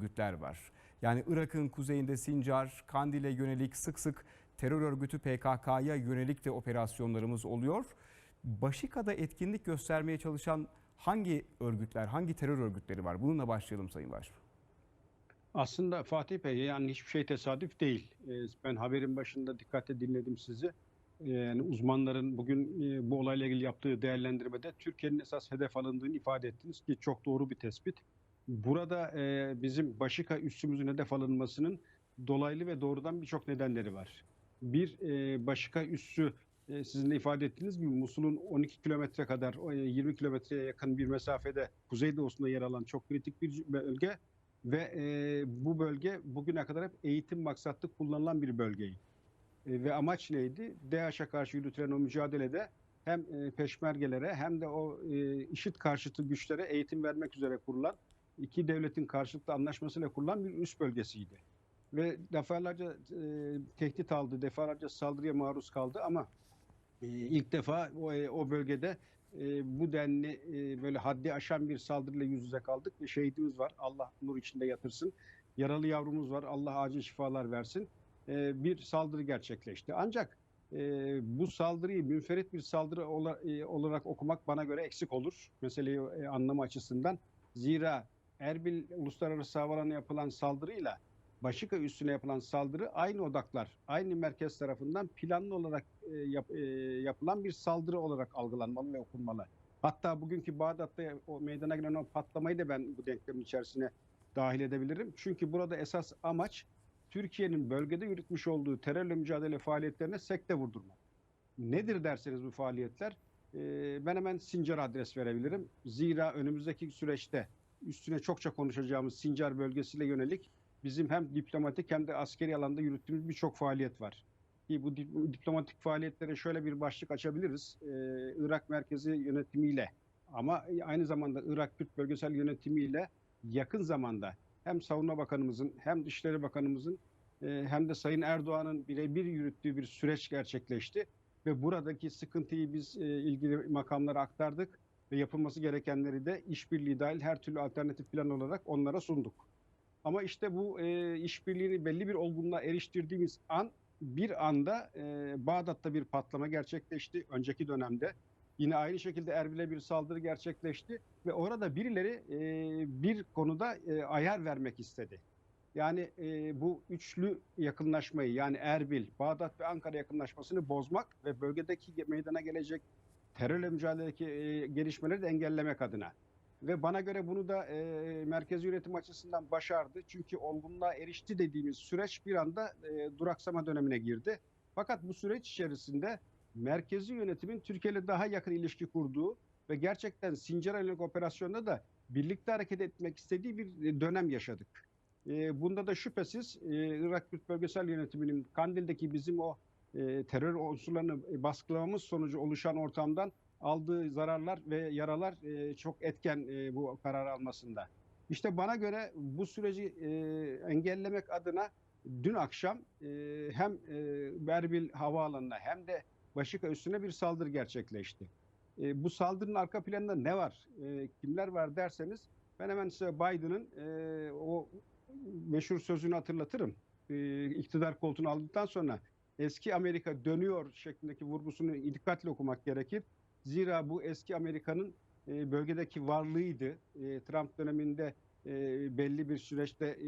örgütler var. Yani Irak'ın kuzeyinde Sincar, Kandil'e yönelik sık sık terör örgütü PKK'ya yönelik de operasyonlarımız oluyor. Başika'da etkinlik göstermeye çalışan hangi örgütler, hangi terör örgütleri var? Bununla başlayalım Sayın Başbuğ. Aslında Fatih Bey yani hiçbir şey tesadüf değil. Ee, Ben haberin başında dikkatle dinledim sizi. Ee, Yani uzmanların bugün e, bu olayla ilgili yaptığı değerlendirmede Türkiye'nin esas hedef alındığını ifade ettiniz ki çok doğru bir tespit. Burada e, bizim Başika üssümüzün hedef alınmasının dolaylı ve doğrudan birçok nedenleri var. Bir e, Başika üssü e, sizin de ifade ettiğiniz gibi Musul'un 12 kilometre kadar o, e, 20 kilometreye yakın bir mesafede kuzeydoğusunda yer alan çok kritik bir bölge ve e, bu bölge bugüne kadar hep eğitim maksatlı kullanılan bir bölgeydi. E, ve amaç neydi? DAEŞ'e karşı yürütülen o mücadelede hem e, peşmergelere hem de o e, IŞİD karşıtı güçlere eğitim vermek üzere kurulan iki devletin karşılıklı anlaşmasıyla kurulan bir üst bölgesiydi. Ve defalarca e, tehdit aldı, defalarca saldırıya maruz kaldı ama e, ilk defa o, e, o bölgede e, bu denli e, böyle haddi aşan bir saldırıyla yüz yüze kaldık ve şehidimiz var. Allah nur içinde yatırsın. Yaralı yavrumuz var. Allah acil şifalar versin. E, bir saldırı gerçekleşti. Ancak e, bu saldırıyı münferit bir saldırı ola- e, olarak okumak bana göre eksik olur. Meseleyi e, anlama açısından. Zira Erbil Uluslararası Havalanı'na yapılan saldırıyla Başika üssüne yapılan saldırı aynı odaklar, aynı merkez tarafından planlı olarak e, yap- e, yapılan bir saldırı olarak algılanmalı ve okunmalı. Hatta bugünkü Bağdat'ta o meydana gelen o patlamayı da ben bu denklemin içerisine dahil edebilirim. Çünkü burada esas amaç Türkiye'nin bölgede yürütmüş olduğu terörle mücadele faaliyetlerine sekte vurdurmak. Nedir derseniz bu faaliyetler? E, ben hemen Sincar adres verebilirim. Zira önümüzdeki süreçte üstüne çokça konuşacağımız Sincar bölgesiyle yönelik bizim hem diplomatik hem de askeri alanda yürüttüğümüz birçok faaliyet var. Bu diplomatik faaliyetlere şöyle bir başlık açabiliriz. Ee, Irak merkezi yönetimiyle ama aynı zamanda Irak Kürt bölgesel yönetimiyle yakın zamanda hem Savunma Bakanımızın hem Dışişleri Bakanımızın e, hem de Sayın Erdoğan'ın birebir yürüttüğü bir süreç gerçekleşti. Ve buradaki sıkıntıyı biz e, ilgili makamlara aktardık ve yapılması gerekenleri de işbirliği dahil her türlü alternatif plan olarak onlara sunduk. Ama işte bu e, işbirliğini belli bir olgunluğa eriştirdiğimiz an bir anda e, Bağdat'ta bir patlama gerçekleşti önceki dönemde. Yine aynı şekilde Erbil'e bir saldırı gerçekleşti ve orada birileri e, bir konuda e, ayar vermek istedi. Yani e, bu üçlü yakınlaşmayı yani Erbil, Bağdat ve Ankara yakınlaşmasını bozmak ve bölgedeki meydana gelecek terörle mücadeledeki e, gelişmeleri de engellemek adına. Ve bana göre bunu da e, merkezi yönetim açısından başardı. Çünkü olgunluğa erişti dediğimiz süreç bir anda e, duraksama dönemine girdi. Fakat bu süreç içerisinde merkezi yönetimin Türkiye ile daha yakın ilişki kurduğu ve gerçekten Sincar'a yönelik operasyonda da birlikte hareket etmek istediği bir dönem yaşadık. E, bunda da şüphesiz e, Irak Kürt Bölgesel Yönetimi'nin Kandil'deki bizim o e, terör unsurlarını baskılamamız sonucu oluşan ortamdan aldığı zararlar ve yaralar e, çok etken e, bu karar almasında. İşte bana göre bu süreci e, engellemek adına dün akşam e, hem e, Erbil Havaalanı'na hem de Başika üstüne bir saldırı gerçekleşti. E, bu saldırının arka planında ne var, e, kimler var derseniz ben hemen size Biden'ın e, o meşhur sözünü hatırlatırım. E, iktidar koltuğunu aldıktan sonra eski Amerika dönüyor şeklindeki vurgusunu dikkatle okumak gerekir. Zira bu eski Amerika'nın e, bölgedeki varlığıydı. E, Trump döneminde e, belli bir süreçte e,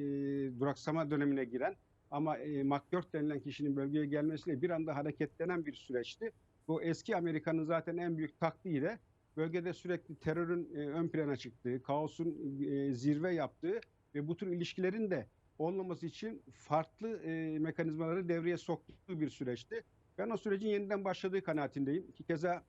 duraksama dönemine giren ama e, McGurk denilen kişinin bölgeye gelmesiyle bir anda hareketlenen bir süreçti. Bu eski Amerika'nın zaten en büyük taktiği de bölgede sürekli terörün ön plana çıktığı, kaosun zirve yaptığı ve bu tür ilişkilerin de olmaması için farklı e, mekanizmaları devreye soktuğu bir süreçti. Ben o sürecin yeniden başladığı kanaatindeyim. Ki keza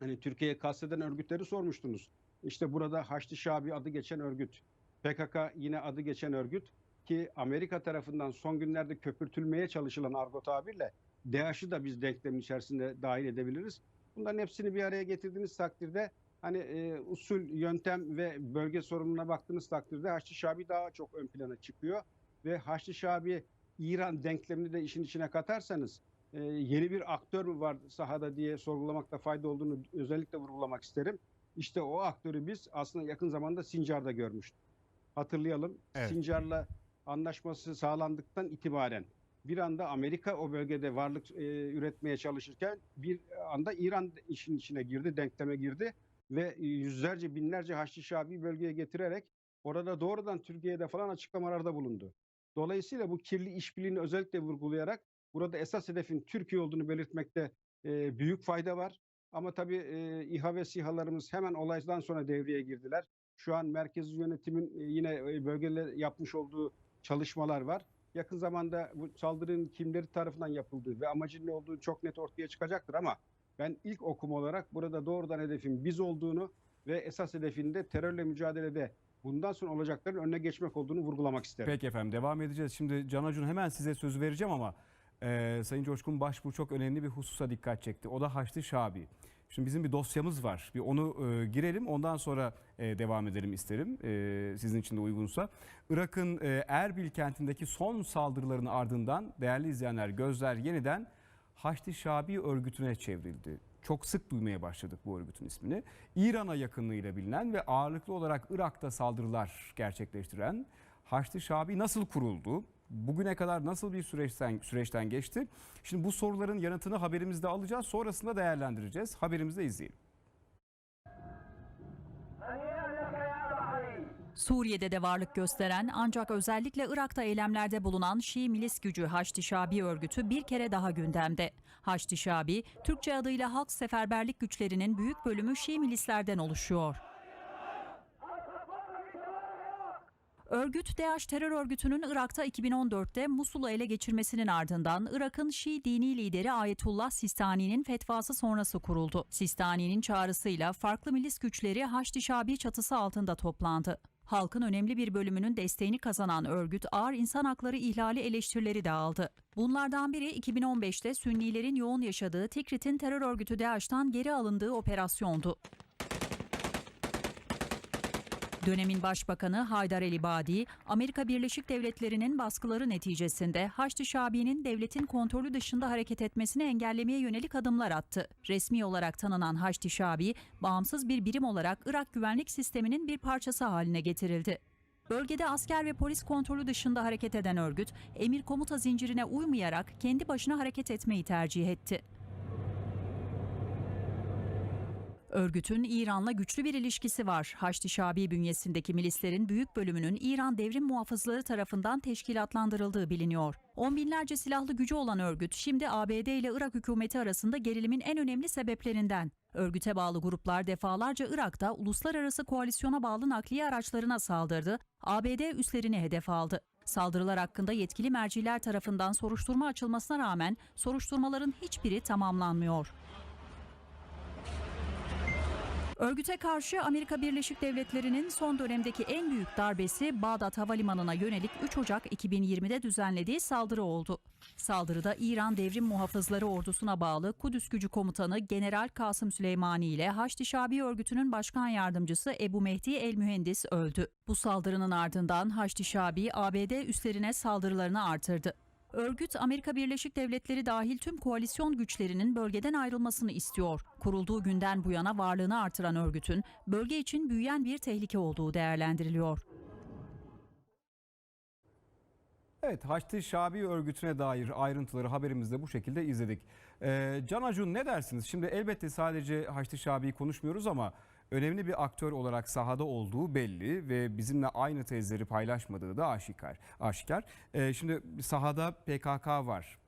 hani Türkiye'ye kasteden örgütleri sormuştunuz. İşte burada Haçlı Şabi adı geçen örgüt, PKK yine adı geçen örgüt ki Amerika tarafından son günlerde köpürtülmeye çalışılan argo tabirle DAEŞ'ı da biz denklemin içerisinde dahil edebiliriz. Bunların hepsini bir araya getirdiğiniz takdirde hani e, usul, yöntem ve bölge sorununa baktığınız takdirde Haçlı Şabi daha çok ön plana çıkıyor ve Haçlı Şabi İran denklemini de işin içine katarsanız e, yeni bir aktör mü var sahada diye sorgulamakta fayda olduğunu özellikle vurgulamak isterim. İşte o aktörü biz aslında yakın zamanda Sincar'da görmüştük. hatırlayalım. Evet. Sincar'la anlaşması sağlandıktan itibaren bir anda Amerika o bölgede varlık e, üretmeye çalışırken bir anda İran işin içine girdi, denkleme girdi ve yüzlerce binlerce Haçlı Şabi bölgeye getirerek orada doğrudan Türkiye'de falan açıklamalarda bulundu. Dolayısıyla bu kirli işbirliğini özellikle vurgulayarak burada esas hedefin Türkiye olduğunu belirtmekte e, büyük fayda var. Ama tabii e, İHA ve SİHA'larımız hemen olaydan sonra devreye girdiler. Şu an merkezi yönetimin e, yine e, bölgeler yapmış olduğu çalışmalar var. Yakın zamanda bu saldırının kimleri tarafından yapıldığı ve amacın ne olduğu çok net ortaya çıkacaktır ama ben ilk okuma olarak burada doğrudan hedefin biz olduğunu ve esas hedefinde terörle mücadelede bundan sonra olacakların önüne geçmek olduğunu vurgulamak isterim. Peki efendim devam edeceğiz. Şimdi Can Acun hemen size söz vereceğim ama e, Sayın Coşkun Başbuğ çok önemli bir hususa dikkat çekti. O da Haçlı Şabi. Şimdi bizim bir dosyamız var. Bir onu e, girelim ondan sonra e, devam edelim isterim e, sizin için de uygunsa. Irak'ın e, Erbil kentindeki son saldırıların ardından değerli izleyenler gözler yeniden Haçlı Şabi örgütüne çevrildi. Çok sık duymaya başladık bu örgütün ismini. İran'a yakınlığıyla bilinen ve ağırlıklı olarak Irak'ta saldırılar gerçekleştiren Haçlı Şabi nasıl kuruldu? Bugüne kadar nasıl bir süreçten süreçten geçti? Şimdi bu soruların yanıtını haberimizde alacağız. Sonrasında değerlendireceğiz. Haberimizde izleyelim. Suriye'de de varlık gösteren ancak özellikle Irak'ta eylemlerde bulunan Şii milis gücü Haçlı Şabi örgütü bir kere daha gündemde. Haçlı Şabi, Türkçe adıyla Halk Seferberlik Güçlerinin büyük bölümü Şii milislerden oluşuyor. Örgüt, DAEŞ terör örgütünün Irak'ta 2014'te Musul'u ele geçirmesinin ardından Irak'ın Şii dini lideri Ayetullah Sistani'nin fetvası sonrası kuruldu. Sistani'nin çağrısıyla farklı milis güçleri Haçlı Şabi çatısı altında toplandı. Halkın önemli bir bölümünün desteğini kazanan örgüt ağır insan hakları ihlali eleştirileri de aldı. Bunlardan biri 2015'te Sünnilerin yoğun yaşadığı Tikrit'in terör örgütü DAEŞ'tan geri alındığı operasyondu. Dönemin Başbakanı Haydar El Ibadi, Amerika Birleşik Devletleri'nin baskıları neticesinde Haçlı Şabi'nin devletin kontrolü dışında hareket etmesini engellemeye yönelik adımlar attı. Resmi olarak tanınan Haçlı Şabi, bağımsız bir birim olarak Irak güvenlik sisteminin bir parçası haline getirildi. Bölgede asker ve polis kontrolü dışında hareket eden örgüt, emir komuta zincirine uymayarak kendi başına hareket etmeyi tercih etti. Örgütün İran'la güçlü bir ilişkisi var. Haçlı Şabi bünyesindeki milislerin büyük bölümünün İran devrim muhafızları tarafından teşkilatlandırıldığı biliniyor. On binlerce silahlı gücü olan örgüt şimdi ABD ile Irak hükümeti arasında gerilimin en önemli sebeplerinden. Örgüte bağlı gruplar defalarca Irak'ta uluslararası koalisyona bağlı nakliye araçlarına saldırdı, ABD üslerini hedef aldı. Saldırılar hakkında yetkili merciler tarafından soruşturma açılmasına rağmen soruşturmaların hiçbiri tamamlanmıyor. Örgüte karşı Amerika Birleşik Devletleri'nin son dönemdeki en büyük darbesi Bağdat Havalimanı'na yönelik 3 Ocak 2020'de düzenlediği saldırı oldu. Saldırıda İran Devrim Muhafızları Ordusu'na bağlı Kudüs Gücü Komutanı General Kasım Süleymani ile Haçlı Şabi örgütünün başkan yardımcısı Ebu Mehdi El Mühendis öldü. Bu saldırının ardından Haçlı Şabi ABD üslerine saldırılarını artırdı. Örgüt Amerika Birleşik Devletleri dahil tüm koalisyon güçlerinin bölgeden ayrılmasını istiyor. Kurulduğu günden bu yana varlığını artıran örgütün bölge için büyüyen bir tehlike olduğu değerlendiriliyor. Evet Haçlı Şabi örgütüne dair ayrıntıları haberimizde bu şekilde izledik. Ee, Can Acun ne dersiniz? Şimdi elbette sadece Haçlı Şabi'yi konuşmuyoruz ama önemli bir aktör olarak sahada olduğu belli ve bizimle aynı tezleri paylaşmadığı da aşikar. aşikar. Ee, şimdi sahada PKK var,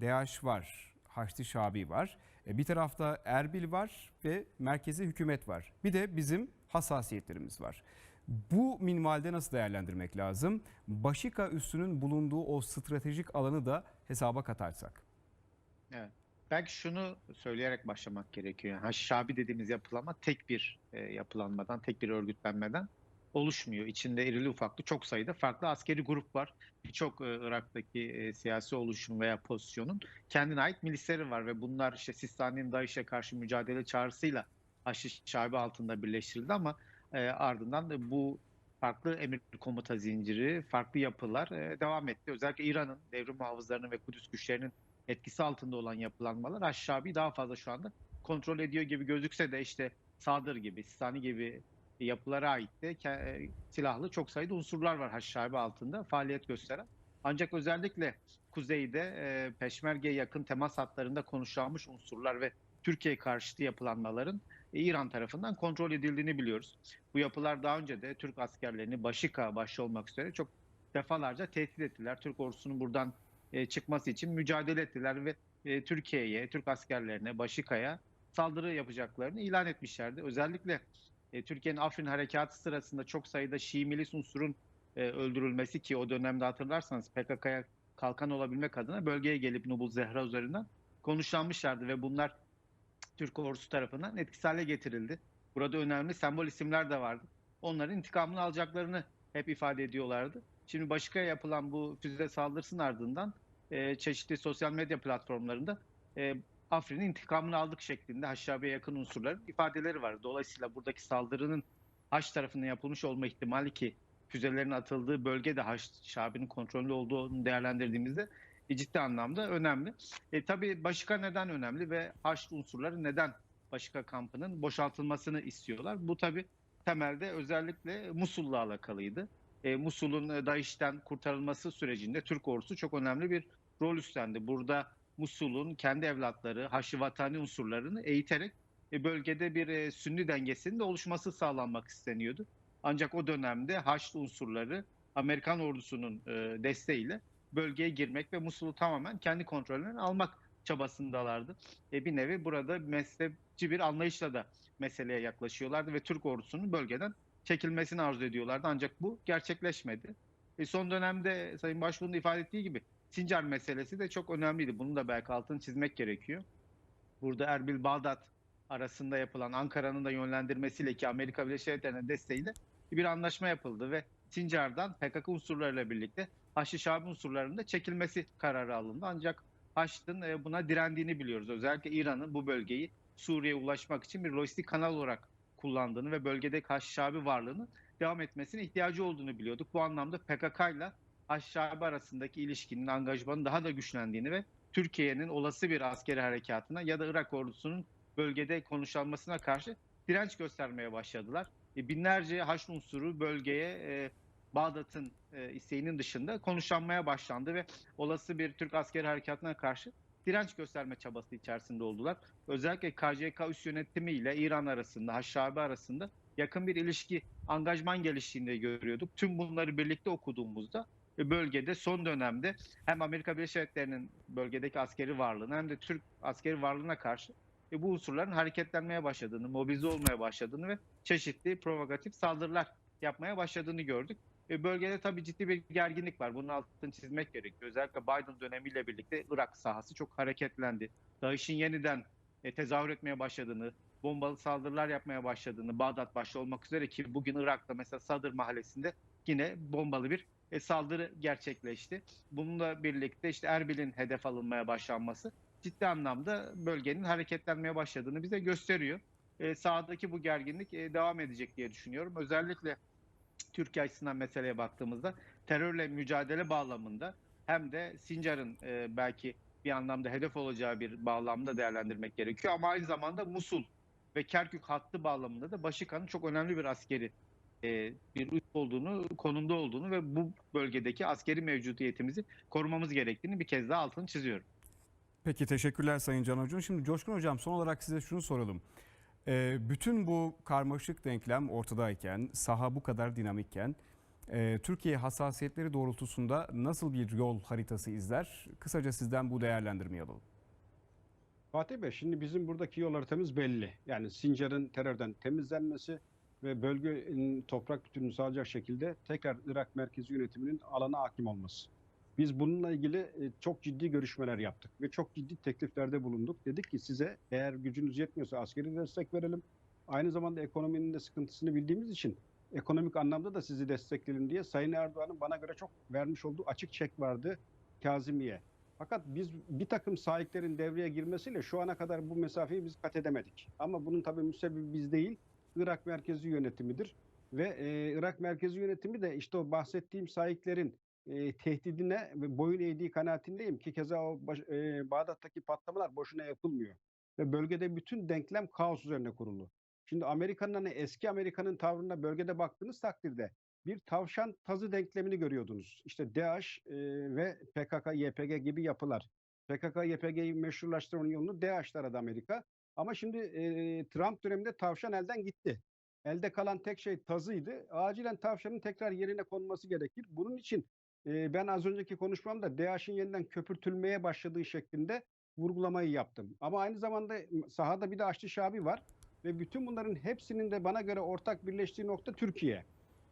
DAEŞ var, Haçlı Şabi var. E, bir tarafta Erbil var ve merkezi hükümet var. Bir de bizim hassasiyetlerimiz var. Bu minvalde nasıl değerlendirmek lazım? Başika üssünün bulunduğu o stratejik alanı da hesaba katarsak. Evet. Belki şunu söyleyerek başlamak gerekiyor. Yani Haşhabi dediğimiz yapılanma tek bir e, yapılanmadan, tek bir örgütlenmeden oluşmuyor. İçinde irili ufaklı çok sayıda farklı askeri grup var. Birçok e, Irak'taki e, siyasi oluşum veya pozisyonun kendine ait milisleri var ve bunlar işte Sistani'nin DAEŞ'e karşı mücadele çağrısıyla Haşhabi altında birleştirildi ama e, ardından da bu farklı emir komuta zinciri, farklı yapılar e, devam etti. Özellikle İran'ın devrim muhafızlarının ve Kudüs güçlerinin etkisi altında olan yapılanmalar Aşşabi daha fazla şu anda kontrol ediyor gibi gözükse de işte Sadır gibi, Sistani gibi yapılara ait de e, silahlı çok sayıda unsurlar var Haşhabi altında faaliyet gösteren. Ancak özellikle kuzeyde e, Peşmerge'ye yakın temas hatlarında konuşlanmış unsurlar ve Türkiye karşıtı yapılanmaların e, İran tarafından kontrol edildiğini biliyoruz. Bu yapılar daha önce de Türk askerlerini Başika başta olmak üzere çok defalarca tehdit ettiler. Türk ordusunun buradan e, çıkması için mücadele ettiler ve e, Türkiye'ye, Türk askerlerine, Başika'ya saldırı yapacaklarını ilan etmişlerdi. Özellikle e, Türkiye'nin Afrin harekatı sırasında çok sayıda Şii milis unsurun öldürülmesi ki o dönemde hatırlarsanız PKK'ya kalkan olabilmek adına bölgeye gelip Nubul Zehra üzerinden konuşlanmışlardı ve bunlar Türk ordusu tarafından etkisiz hale getirildi. Burada önemli sembol isimler de vardı. Onların intikamını alacaklarını hep ifade ediyorlardı. Şimdi Başika'ya yapılan bu füze saldırısının ardından e, çeşitli sosyal medya platformlarında e, Afrin'in intikamını aldık şeklinde Haşhabi'ye yakın unsurların ifadeleri var. Dolayısıyla buradaki saldırının Haç tarafından yapılmış olma ihtimali ki füzelerin atıldığı bölge de Haşhabi'nin kontrolünde olduğunu değerlendirdiğimizde e, ciddi anlamda önemli. E, tabii Başika neden önemli ve Haçlı unsurları neden Başika kampının boşaltılmasını istiyorlar? Bu tabii temelde özellikle Musul'la alakalıydı. E, Musul'un e, DAEŞ'ten kurtarılması sürecinde Türk ordusu çok önemli bir rol üstlendi. Burada Musul'un kendi evlatları, Haçlı vatani unsurlarını eğiterek e, bölgede bir e, Sünni dengesinin de oluşması sağlanmak isteniyordu. Ancak o dönemde Haçlı unsurları Amerikan ordusunun e, desteğiyle bölgeye girmek ve Musul'u tamamen kendi kontrollerine almak çabasındalardı. E, bir nevi burada mezhepçi bir anlayışla da meseleye yaklaşıyorlardı ve Türk ordusunun bölgeden çekilmesini arzu ediyorlardı. Ancak bu gerçekleşmedi. E, son dönemde Sayın Başbuğ'un ifade ettiği gibi Sincar meselesi de çok önemliydi. Bunu da belki altını çizmek gerekiyor. Burada Erbil-Bağdat arasında yapılan Ankara'nın da yönlendirmesiyle ki Amerika Birleşik Devletleri'nin desteğiyle bir anlaşma yapıldı ve Sincar'dan PKK unsurlarıyla birlikte Haçlı Şabi unsurlarının da çekilmesi kararı alındı. Ancak Haçlı'nın e, buna direndiğini biliyoruz. Özellikle İran'ın bu bölgeyi Suriye'ye ulaşmak için bir lojistik kanal olarak kullandığını ve bölgedeki Haçlı Şabi varlığının devam etmesine ihtiyacı olduğunu biliyorduk. Bu anlamda PKK ile Haçlı Şabi arasındaki ilişkinin, angajmanın daha da güçlendiğini ve Türkiye'nin olası bir askeri harekatına ya da Irak ordusunun bölgede konuşlanmasına karşı direnç göstermeye başladılar. E, binlerce Haçlı unsuru bölgeye e, Bağdat'ın e, isteğinin dışında konuşlanmaya başlandı ve olası bir Türk askeri harekatına karşı direnç gösterme çabası içerisinde oldular. Özellikle KCK üst yönetimi ile İran arasında, Haşhabi arasında yakın bir ilişki, angajman geliştiğini görüyorduk. Tüm bunları birlikte okuduğumuzda e, bölgede son dönemde hem Amerika Birleşik Devletleri'nin bölgedeki askeri varlığına hem de Türk askeri varlığına karşı e, bu unsurların hareketlenmeye başladığını, mobilize olmaya başladığını ve çeşitli provokatif saldırılar yapmaya başladığını gördük. E, bölgede tabii ciddi bir gerginlik var. Bunun altını çizmek gerekiyor. Özellikle Biden dönemiyle birlikte Irak sahası çok hareketlendi. DAEŞ'in yeniden e, tezahür etmeye başladığını, bombalı saldırılar yapmaya başladığını, Bağdat başta olmak üzere ki bugün Irak'ta mesela Sadr mahallesinde yine bombalı bir e, saldırı gerçekleşti. Bununla birlikte işte Erbil'in hedef alınmaya başlanması ciddi anlamda bölgenin hareketlenmeye başladığını bize gösteriyor. E, sahadaki bu gerginlik e, devam edecek diye düşünüyorum. Özellikle Türkiye açısından meseleye baktığımızda terörle mücadele bağlamında hem de Sincar'ın e, belki bir anlamda hedef olacağı bir bağlamda değerlendirmek gerekiyor. Ama aynı zamanda Musul ve Kerkük hattı bağlamında da Başika'nın çok önemli bir askeri e, bir üs olduğunu, konumda olduğunu ve bu bölgedeki askeri mevcudiyetimizi korumamız gerektiğini bir kez daha altını çiziyorum. Peki teşekkürler Sayın Can Hocam. Şimdi Coşkun Hocam son olarak size şunu soralım. Ee, bütün bu karmaşık denklem ortadayken, saha bu kadar dinamikken e, Türkiye hassasiyetleri doğrultusunda nasıl bir yol haritası izler? Kısaca sizden bu değerlendirmeyi alalım. Fatih Bey şimdi bizim buradaki yol haritamız belli. Yani Sincar'ın terörden temizlenmesi ve bölgenin toprak bütünlüğünü sağlayacak şekilde tekrar Irak merkezi yönetiminin alana hakim olması. Biz bununla ilgili e, çok ciddi görüşmeler yaptık ve çok ciddi tekliflerde bulunduk. Dedik ki size eğer gücünüz yetmiyorsa askeri destek verelim. Aynı zamanda ekonominin de sıkıntısını bildiğimiz için ekonomik anlamda da sizi destekleyelim diye Sayın Erdoğan'ın bana göre çok vermiş olduğu açık çek vardı Kazimiye. Fakat biz bir takım sahiplerin devreye girmesiyle şu ana kadar bu mesafeyi biz kat edemedik. Ama bunun tabii müsebbibi biz değil, Irak merkezi yönetimidir. Ve e, Irak merkezi yönetimi de işte o bahsettiğim sahiplerin e, tehdidine boyun eğdiği kanaatindeyim ki keza o baş, e, Bağdat'taki patlamalar boşuna yapılmıyor. Ve bölgede bütün denklem kaos üzerine kurulu. Şimdi Amerika'nın hani eski Amerika'nın tavrına bölgede baktığınız takdirde bir tavşan tazı denklemini görüyordunuz. İşte DAEŞ e, ve PKK, YPG gibi yapılar. PKK, YPG'yi meşrulaştırmanın yolunu DAEŞ aradı Amerika. Ama şimdi e, Trump döneminde tavşan elden gitti. Elde kalan tek şey tazıydı. Acilen tavşanın tekrar yerine konması gerekir. Bunun için e, ben az önceki konuşmamda DAEŞ'in yeniden köpürtülmeye başladığı şeklinde vurgulamayı yaptım. Ama aynı zamanda sahada bir de Haçlı Şabi var. Ve bütün bunların hepsinin de bana göre ortak birleştiği nokta Türkiye.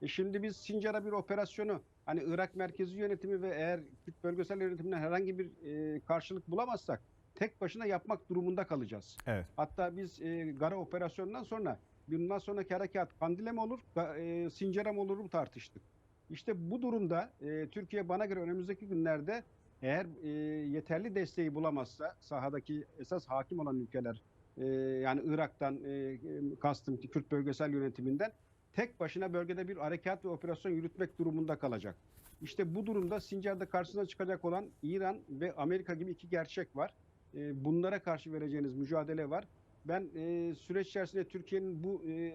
E şimdi biz Sincar'a bir operasyonu hani Irak merkezi yönetimi ve eğer Kürt bölgesel yönetiminden herhangi bir e, karşılık bulamazsak tek başına yapmak durumunda kalacağız. Evet. Hatta biz e, Gara operasyonundan sonra bundan sonraki harekat Kandil'e mi olur, e, Sincar'a mı olur mu tartıştık. İşte bu durumda e, Türkiye bana göre önümüzdeki günlerde eğer e, yeterli desteği bulamazsa sahadaki esas hakim olan ülkeler e, yani Irak'tan e, kastım Kürt bölgesel yönetiminden tek başına bölgede bir harekat ve operasyon yürütmek durumunda kalacak. İşte bu durumda Sincar'da karşısına çıkacak olan İran ve Amerika gibi iki gerçek var. E, bunlara karşı vereceğiniz mücadele var. Ben e, süreç içerisinde Türkiye'nin bu e,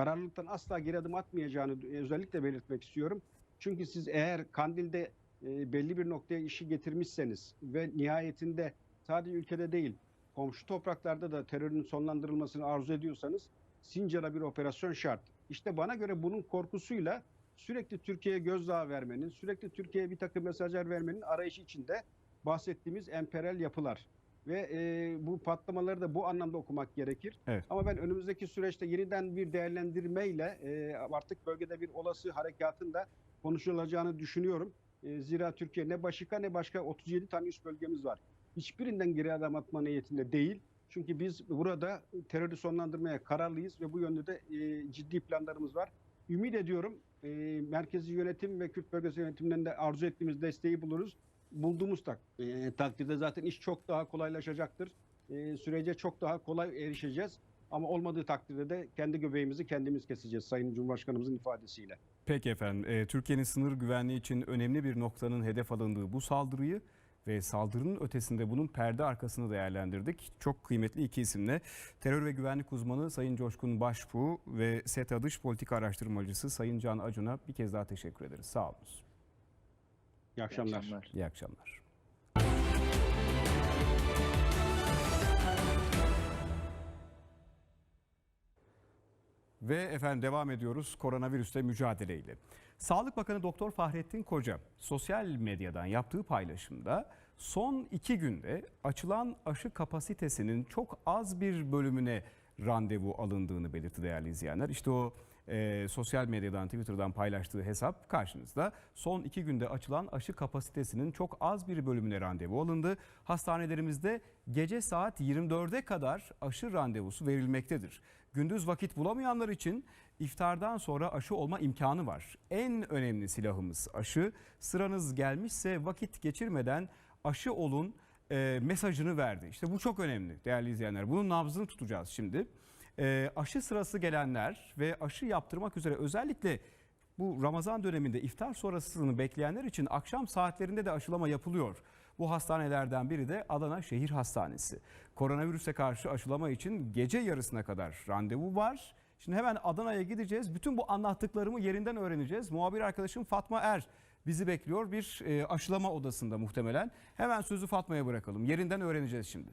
kararlılıktan asla geri adım atmayacağını e, özellikle belirtmek istiyorum. Çünkü siz eğer Kandil'de e, belli bir noktaya işi getirmişseniz ve nihayetinde sadece ülkede değil komşu topraklarda da terörün sonlandırılmasını arzu ediyorsanız Sincar'a bir operasyon şart. İşte bana göre bunun korkusuyla sürekli Türkiye'ye gözdağı vermenin, sürekli Türkiye'ye bir takım mesajlar vermenin arayışı içinde bahsettiğimiz emperyal yapılar. Ve e, bu patlamaları da bu anlamda okumak gerekir. Evet. Ama ben önümüzdeki süreçte yeniden bir değerlendirmeyle e, artık bölgede bir olası harekatın da konuşulacağını düşünüyorum. E, zira Türkiye ne başka ne başka 37 tane üst bölgemiz var. Hiçbirinden geri adım atma niyetinde değil. Çünkü biz burada terörü sonlandırmaya kararlıyız ve bu yönde de e, ciddi planlarımız var. Ümit ediyorum e, merkezi yönetim ve Kürt bölgesi yönetiminden de arzu ettiğimiz desteği buluruz. Bulduğumuz tak, e, takdirde zaten iş çok daha kolaylaşacaktır. E, sürece çok daha kolay erişeceğiz. Ama olmadığı takdirde de kendi göbeğimizi kendimiz keseceğiz Sayın Cumhurbaşkanımızın ifadesiyle. Peki efendim. Ee, Türkiye'nin sınır güvenliği için önemli bir noktanın hedef alındığı bu saldırıyı ve saldırının ötesinde bunun perde arkasını değerlendirdik. Çok kıymetli iki isimle terör ve güvenlik uzmanı Sayın Coşkun Başbuğ ve SETA Dış Politika Araştırmacısı Sayın Can Acun'a bir kez daha teşekkür ederiz. Sağ olun. İyi akşamlar. akşamlar. İyi akşamlar. Ve efendim devam ediyoruz koronavirüsle mücadeleyle. Sağlık Bakanı Doktor Fahrettin Koca sosyal medyadan yaptığı paylaşımda son iki günde açılan aşı kapasitesinin çok az bir bölümüne randevu alındığını belirtti değerli izleyenler. İşte o e, sosyal medyadan Twitter'dan paylaştığı hesap karşınızda. Son iki günde açılan aşı kapasitesinin çok az bir bölümüne randevu alındı. Hastanelerimizde gece saat 24'e kadar aşı randevusu verilmektedir. Gündüz vakit bulamayanlar için iftardan sonra aşı olma imkanı var. En önemli silahımız aşı. Sıranız gelmişse vakit geçirmeden aşı olun e, mesajını verdi. İşte bu çok önemli değerli izleyenler. Bunun nabzını tutacağız şimdi. E, aşı sırası gelenler ve aşı yaptırmak üzere özellikle bu Ramazan döneminde iftar sonrasını bekleyenler için akşam saatlerinde de aşılama yapılıyor. Bu hastanelerden biri de Adana Şehir Hastanesi. Koronavirüse karşı aşılama için gece yarısına kadar randevu var. Şimdi hemen Adana'ya gideceğiz. Bütün bu anlattıklarımı yerinden öğreneceğiz. Muhabir arkadaşım Fatma Er bizi bekliyor bir e, aşılama odasında muhtemelen. Hemen sözü Fatma'ya bırakalım. Yerinden öğreneceğiz şimdi.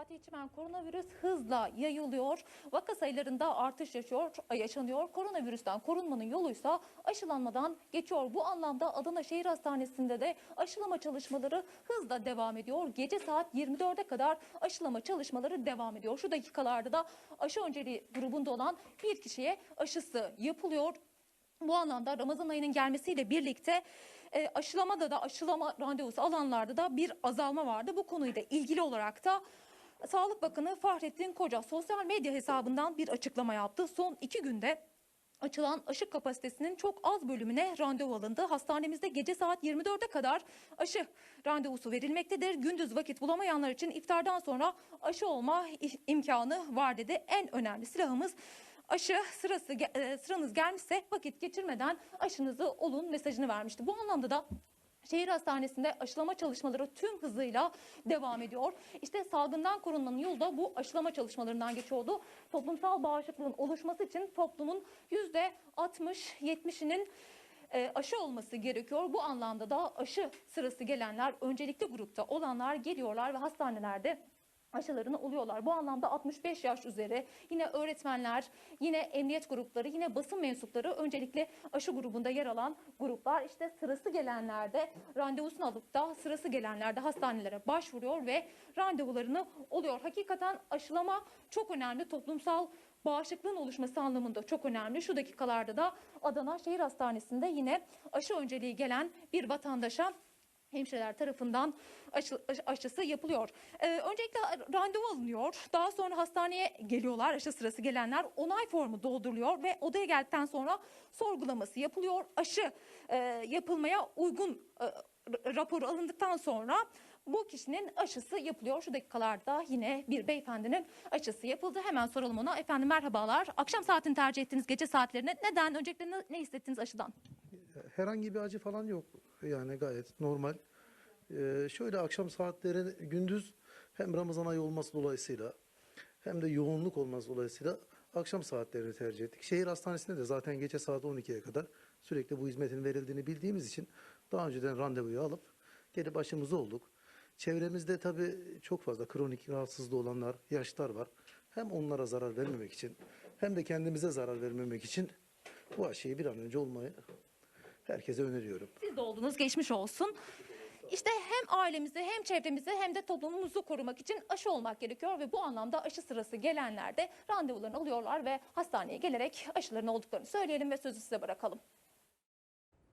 Fatih Çimen koronavirüs hızla yayılıyor. Vaka sayılarında artış yaşıyor, yaşanıyor. Koronavirüsten korunmanın yoluysa aşılanmadan geçiyor. Bu anlamda Adana Şehir Hastanesi'nde de aşılama çalışmaları hızla devam ediyor. Gece saat 24'e kadar aşılama çalışmaları devam ediyor. Şu dakikalarda da aşı önceliği grubunda olan bir kişiye aşısı yapılıyor. Bu anlamda Ramazan ayının gelmesiyle birlikte e, aşılamada da aşılama randevusu alanlarda da bir azalma vardı. Bu konuyla ilgili olarak da Sağlık Bakanı Fahrettin Koca sosyal medya hesabından bir açıklama yaptı. Son iki günde açılan aşı kapasitesinin çok az bölümüne randevu alındı. Hastanemizde gece saat 24'e kadar aşı randevusu verilmektedir. Gündüz vakit bulamayanlar için iftardan sonra aşı olma imkanı var dedi. En önemli silahımız aşı sırası e, sıranız gelmişse vakit geçirmeden aşınızı olun mesajını vermişti. Bu anlamda da Şehir hastanesinde aşılama çalışmaları tüm hızıyla devam ediyor. İşte salgından korunmanın yolu da bu aşılama çalışmalarından geçiyordu. Toplumsal bağışıklığın oluşması için toplumun %60-70'inin e, aşı olması gerekiyor. Bu anlamda da aşı sırası gelenler, öncelikli grupta olanlar geliyorlar ve hastanelerde aşılarını oluyorlar. Bu anlamda 65 yaş üzeri yine öğretmenler, yine emniyet grupları, yine basın mensupları öncelikle aşı grubunda yer alan gruplar işte sırası gelenlerde randevusunu alıp da sırası gelenlerde hastanelere başvuruyor ve randevularını oluyor. Hakikaten aşılama çok önemli toplumsal bağışıklığın oluşması anlamında çok önemli. Şu dakikalarda da Adana Şehir Hastanesi'nde yine aşı önceliği gelen bir vatandaşa hemşireler tarafından aşı, aşı- aşısı yapılıyor. Ee, öncelikle randevu alınıyor. Daha sonra hastaneye geliyorlar aşı sırası gelenler. Onay formu dolduruluyor ve odaya geldikten sonra sorgulaması yapılıyor. Aşı e, yapılmaya uygun e, r- raporu alındıktan sonra bu kişinin aşısı yapılıyor. Şu dakikalarda yine bir beyefendinin aşısı yapıldı. Hemen soralım ona. Efendim merhabalar. Akşam saatini tercih ettiniz gece saatlerine. Neden? Öncelikle ne, ne hissettiniz aşıdan? Herhangi bir acı falan yok. Yani gayet normal. Ee, şöyle akşam saatleri gündüz hem Ramazan ayı olması dolayısıyla hem de yoğunluk olması dolayısıyla akşam saatlerini tercih ettik. Şehir hastanesinde de zaten gece saat 12'ye kadar sürekli bu hizmetin verildiğini bildiğimiz için daha önceden randevuyu alıp gelip aşımızı olduk. Çevremizde tabii çok fazla kronik rahatsızlığı olanlar, yaşlılar var. Hem onlara zarar vermemek için hem de kendimize zarar vermemek için bu aşıyı bir an önce olmayı herkese öneriyorum. Siz de oldunuz, geçmiş olsun. İşte hem ailemizi hem çevremizi hem de toplumumuzu korumak için aşı olmak gerekiyor ve bu anlamda aşı sırası gelenler de randevularını alıyorlar ve hastaneye gelerek aşılarını olduklarını söyleyelim ve sözü size bırakalım.